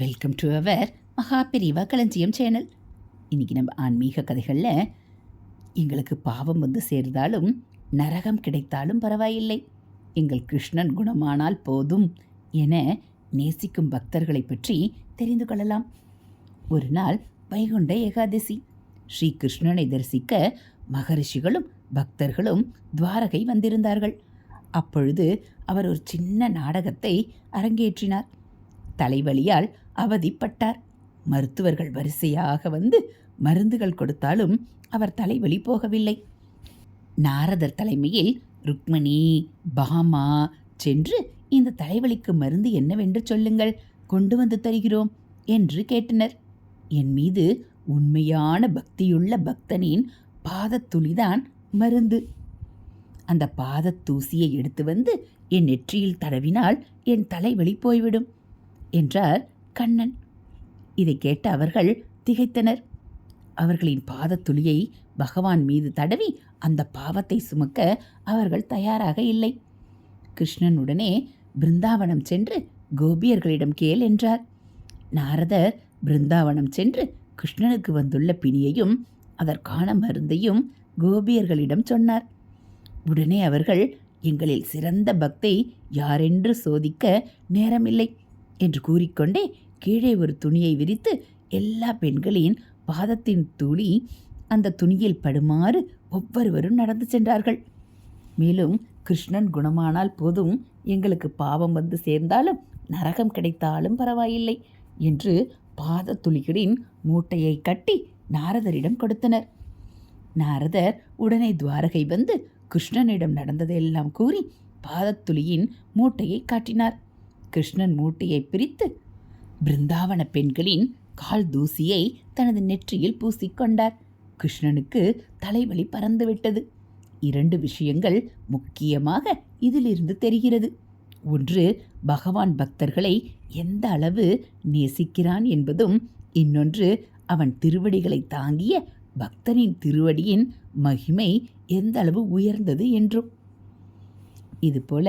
Welcome to our மகா பெரிவா களஞ்சியம் channel. இன்றைக்கி நம்ம ஆன்மீக கதைகளில் எங்களுக்கு பாவம் வந்து சேர்ந்தாலும் நரகம் கிடைத்தாலும் பரவாயில்லை. எங்கள் கிருஷ்ணன் குணமானால் போதும் என நேசிக்கும் பக்தர்களை பற்றி தெரிந்து கொள்ளலாம். ஒரு நாள் வைகுண்ட ஏகாதசி ஸ்ரீ கிருஷ்ணனை தரிசிக்க மகரிஷிகளும் பக்தர்களும் துவாரகை வந்திருந்தார்கள். அப்பொழுது அவர் ஒரு சின்ன நாடகத்தை அரங்கேற்றினார். தலைவலியால் அவதிப்பட்டார். மருத்துவர்கள் வரிசையாக வந்து மருந்துகள் கொடுத்தாலும் அவர் தலைவலி போகவில்லை. நாரதர் தலைமையில் ருக்மணி பாமா சென்று இந்த தலைவலிக்கு மருந்து என்னவென்று சொல்லுங்கள் கொண்டு வந்து தருகிறோம் என்று கேட்டனர். என் மீது உண்மையான பக்தியுள்ள பக்தனின் பாதத்துளிதான் மருந்து. அந்த பாதத் தூசியை எடுத்து வந்து என் நெற்றியில் தடவினால் என் தலைவலி போய்விடும். என்றார் கண்ணன். இதை கேட்ட அவர்கள் திகைத்தனர். அவர்களின் பாதத்துளியை பகவான் மீது தடவி அந்த பாவத்தை சுமக்க அவர்கள் தயாராக இல்லை. கிருஷ்ணன் உடனே பிருந்தாவனம் சென்று கோபியர்களிடம் கேள் என்றார். நாரதர் பிருந்தாவனம் சென்று கிருஷ்ணனுக்கு வந்துள்ள பிணியையும் அதற்கான மருந்தையும் கோபியர்களிடம் சொன்னார். உடனே அவர்கள் எங்களில் சிறந்த பக்தை யாரென்று சோதிக்க நேரமில்லை. என்று கூறிக்கொண்டே கீழே ஒரு துணியை விரித்து எல்லா பெண்களின் பாதத்தின் துளி அந்த துணியில் படுமாறு ஒவ்வொருவரும் நடந்து சென்றார்கள். மேலும் கிருஷ்ணன் குணமானால் போதும் எங்களுக்கு பாவம் வந்து சேர்ந்தாலும் நரகம் கிடைத்தாலும் பரவாயில்லை என்று பாதத்துளிகளின் மூட்டையை கட்டி நாரதரிடம் கொடுத்தனர். நாரதர் உடனே துவாரகை வந்து கிருஷ்ணனிடம் நடந்ததெல்லாம் கூறி பாதத்துளியின் மூட்டையை காட்டினார். கிருஷ்ணன் மூட்டையை பிரித்து பிருந்தாவன பெண்களின் கால் தூசியை தனது நெற்றியில் பூசிக்கொண்டார் கிருஷ்ணனுக்கு தலைவலி பறந்துவிட்டது. இரண்டு விஷயங்கள் முக்கியமாக இதிலிருந்து தெரிகிறது. ஒன்று பகவான் பக்தர்களை எந்த அளவு நேசிக்கிறான் என்பதும் இன்னொன்று அவன் திருவடிகளை தாங்கிய பக்தனின் திருவடியின் மகிமை எந்த அளவு உயர்ந்தது என்றும். இதுபோல